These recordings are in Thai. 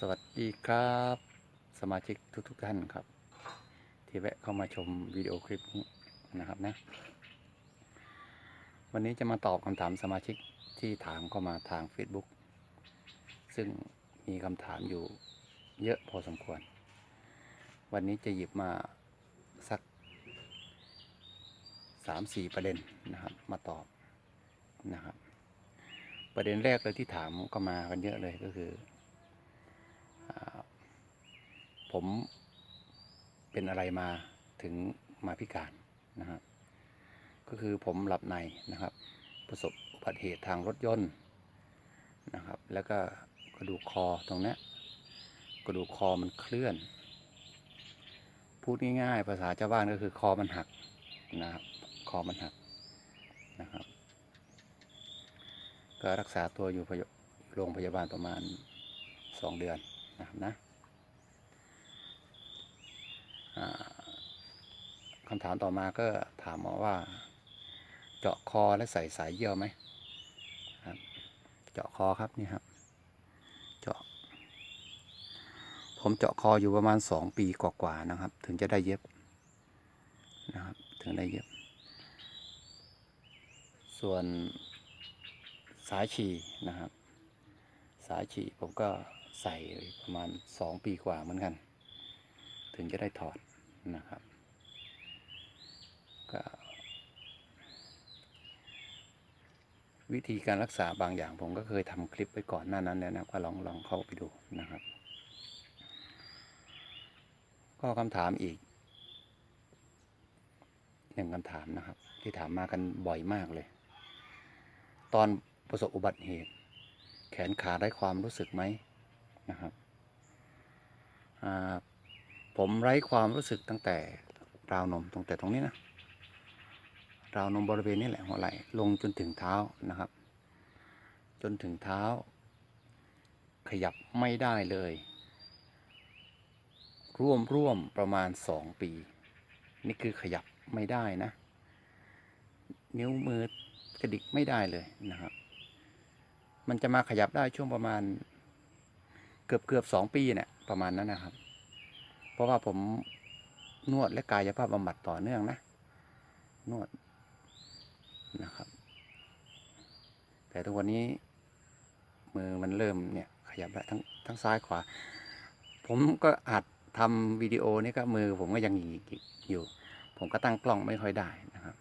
สวัสดีครับ สมาชิกทุกๆท่านครับ ที่แวะเข้ามาชมวิดีโอคลิปนี้นะครับนะ วันนี้จะมาตอบคำถามสมาชิกที่ถามเข้ามาทาง Facebook ซึ่งมีคำถามอยู่เยอะพอสมควร วันนี้จะหยิบมาสักสามสี่ประเด็นนะครับ มาตอบนะครับ ประเด็นแรกเลยที่ถามก็มากันเยอะเลยก็คือ ผมเป็นอะไรมาถึงมาพิการนะครับก็คือผมหลับในนะครับ ประสบอุบัติเหตุทางรถยนต์นะครับ แล้วก็กระดูกคอตรงนี้กระดูกคอมันเคลื่อน พูดง่ายๆ ภาษาชาวบ้านก็คือคอมันหักนะครับคอมันหักนะครับ ก็รักษาตัวอยู่โรงพยาบาลประมาณสองเดือนนะครับนะอ่าคำถามต่อมาก็ถามมาว่า เจาะคอและใส่สายเยี่ยวไหมครับเจาะคอครับนี่ครับ เจาะ ผมเจาะคออยู่ประมาณสองปีกว่าๆนะครับ ถึงจะได้เย็บนะครับ ถึงได้เย็บ ส่วนสายฉี่นะครับ สายฉี่ผมก็ใส่ประมาณสองปีกว่าเหมือนกัน ถึงจะได้ถอดนะครับ ก็วิธีการรักษาบางอย่างผมก็เคยทำคลิปไปก่อนหน้านั้นแล้วนะก็ลองลองเข้าไปดูนะครับ ก็คำถามอีกหนึ่งคำถามนะครับ ที่ถามมากันบ่อยมากเลย ตอนประสบอุบัติเหตุ แขนขาได้ความรู้สึกไหมนะครับผมไร้ความรู้สึกตั้งแต่ราวนมตรงแต่ตรงนี้นะ ราวนมบริเวณนี้แหละหัวไหล่ลงจนถึงเท้านะครับ จนถึงเท้า ขยับไม่ได้เลย ร่วมร่วมประมาณสองปี นี่คือขยับไม่ได้นะ นิ้วมือกระดิกไม่ได้เลยนะครับ มันจะมาขยับได้ช่วงประมาณเกือบเกือบสองปีเนี่ยประมาณนั้นนะครับ เพราะว่าผมนวดและกายภาพบำบัดต่อเนื่องนะ นวด นะครับ แต่ทุกวันนี้มือมันเริ่มเนี่ยขยับได้ทั้งทั้งซ้ายขวา ผมก็อาจทำวิดีโอนี่ก็มือผมก็ยังหงิกอยู่ ผมก็ตั้งกล้องไม่ค่อยได้นะครับ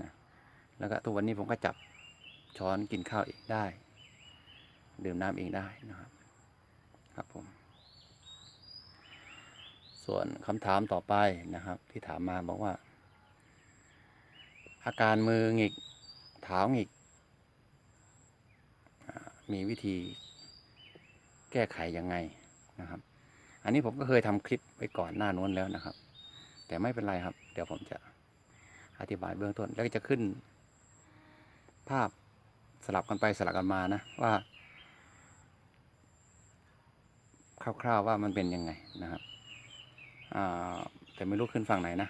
นะแล้วก็ทุกวันนี้ผมก็จับช้อนกินข้าวเองได้ ดื่มน้ำเองได้นะครับ ครับผม ส่วนคำถามต่อไปนะครับ ที่ถามมาบอกว่า อาการมือหงิกเท้าหงิก มีวิธีแก้ไขยังไงนะครับ อันนี้ผมก็เคยทำคลิปไว้ก่อนหน้านู้นแล้วนะครับ แต่ไม่เป็นไรครับ เดี๋ยวผมจะอธิบายเบื้องต้น แล้วก็จะขึ้น ภาพสลับกันไปสลับกันมานะว่าคร่าวๆว่ามันเป็นยังไงนะครับแต่ไม่รู้ขึ้นฝั่งไหนนะ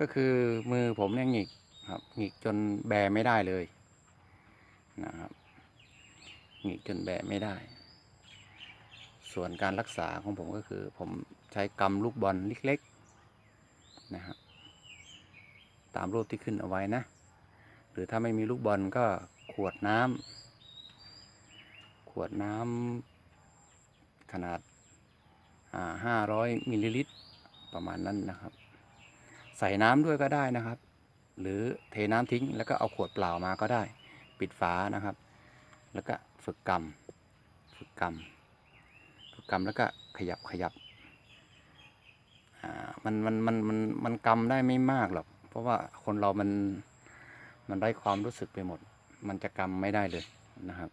ก็คือมือผมเนี่ยหงิกครับหงิกจนแบไม่ได้เลยนะครับหงิกจนแบไม่ได้ ส่วนการรักษาของผมก็คือผมใช้กำลูกบอลเล็กๆนะครับตามรูปที่ขึ้นเอาไว้นะ หรือถ้าไม่มีลูกบอลก็ขวดน้ำขวดน้ำขนาดห้าร้อยมิลลิลิตรประมาณนั้นนะครับ ใส่น้ำด้วยก็ได้นะครับ หรือเทน้ำทิ้ง แล้วก็เอาขวดเปล่ามาก็ได้ ปิดฝานะครับ แล้วก็ฝึกกำฝึกกำฝึกกำแล้วก็ขยับขยับอ่ามันมันมันมันมันกำได้ไม่มากหรอก เพราะว่าคนเรามันมันไร้ความรู้สึกไปหมด มันจะกำไม่ได้เลยนะครับ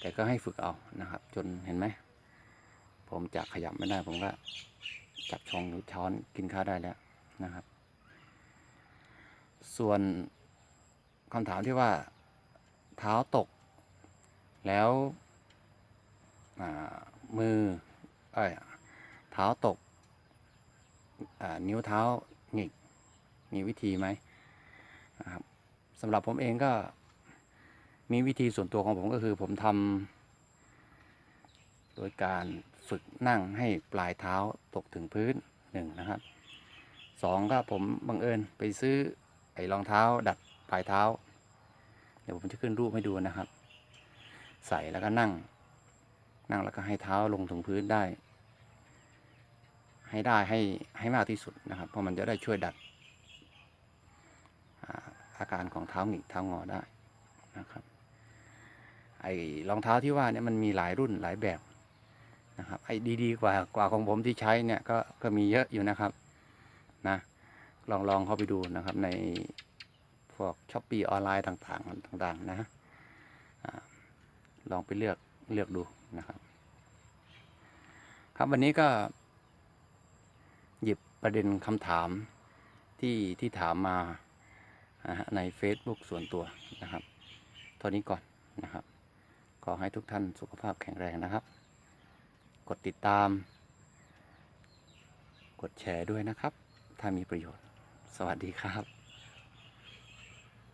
แต่ก็ให้ฝึกเอานะครับ จนเห็นไหมผมจะขยับไม่ได้ผมก็จับชองหรือช้อนกินข้าวได้แล้ว นะครับ ส่วนคำถามที่ว่าเท้าตก แล้วมือเอ้ยเท้าตกานิ้วเท้าหงิกมีวิธีไหมนะครับสำหรับผมเองก็มีวิธีส่วนตัวของผมก็คือผมทำโดยการฝึกนั่งให้ปลายเท้าตกถึงพื้นหนึ่งนะครับ สองก็ผมบังเอิญไปซื้อไอ้รองเท้า ดัดปลายเท้า เดี๋ยวผมจะขึ้นรูปให้ดูนะครับ ใส่แล้วก็นั่ง นั่งแล้วก็ให้เท้าลงถึงพื้นได้ ให้ได้ให้ให้มากที่สุดนะครับ เพราะมันจะได้ช่วยดัดอาอาการของเท้าหงิกเท้างอได้นะครับ ไอ้รองเท้าที่ว่าเนี่ยมันมีหลายรุ่นหลายแบบนะครับไอ้ดีๆกว่ากว่าของผมที่ใช้เนี่ยก็ก็มีเยอะอยู่นะครับ นะลองลองเข้าไปดูนะครับในพวกช้อปปี้ออนไลน์ต่างๆต่างๆนะลองไปเลือกเลือกดูนะครับ ครับวันนี้ก็ หยิบประเด็นคำถามที่ที่ถามมาใน Facebook ส่วนตัวนะครับเท่านี้ก่อนนะครับ ขอให้ทุกท่านสุขภาพแข็งแรงนะครับ กดติดตาม กดแชร์ด้วยนะครับ ถ้ามีประโยชน์ สวัสดีครับ